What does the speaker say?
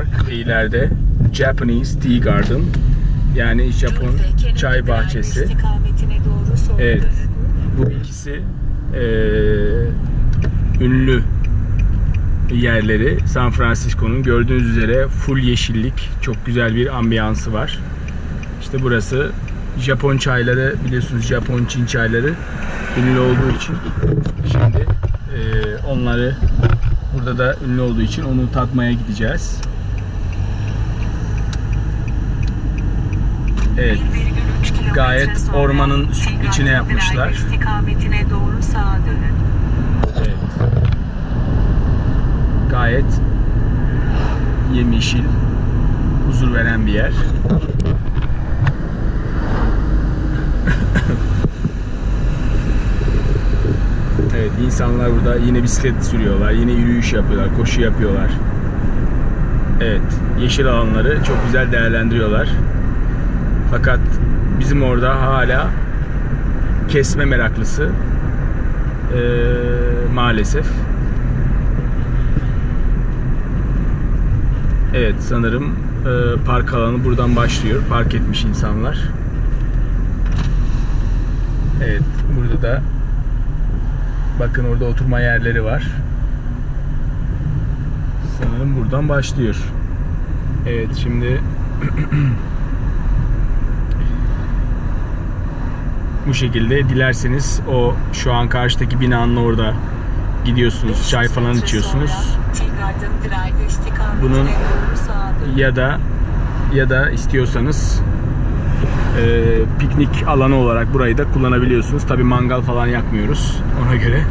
Park ileride Japanese Tea Garden yani Japon çay bahçesi. Evet. Bu ikisi eee, ünlü yerleri San Francisco'nun gördüğünüz üzere full yeşillik, çok güzel bir ambiyansı var. İşte burası Japon çayları biliyorsunuz Japon Çin çayları ünlü olduğu için şimdi eee, onları burada da ünlü olduğu için onu tatmaya gideceğiz. Evet. Gayet ormanın içine yapmışlar. İstikametine doğru sağa dönün. Evet. Gayet yemyeşil, huzur veren bir yer. Evet, insanlar burada yine bisiklet sürüyorlar, yine yürüyüş yapıyorlar, koşu yapıyorlar. Evet, yeşil alanları çok güzel değerlendiriyorlar. Fakat bizim orada hala kesme meraklısı ee, maalesef. Evet sanırım e, park alanı buradan başlıyor. Park etmiş insanlar. Evet burada da bakın orada oturma yerleri var. Sanırım buradan başlıyor. Evet şimdi bu şekilde dilerseniz o şu an karşıdaki binanın orada gidiyorsunuz çay falan içiyorsunuz Bunun ya da ya da istiyorsanız e, piknik alanı olarak burayı da kullanabiliyorsunuz. Tabi mangal falan yakmıyoruz ona göre.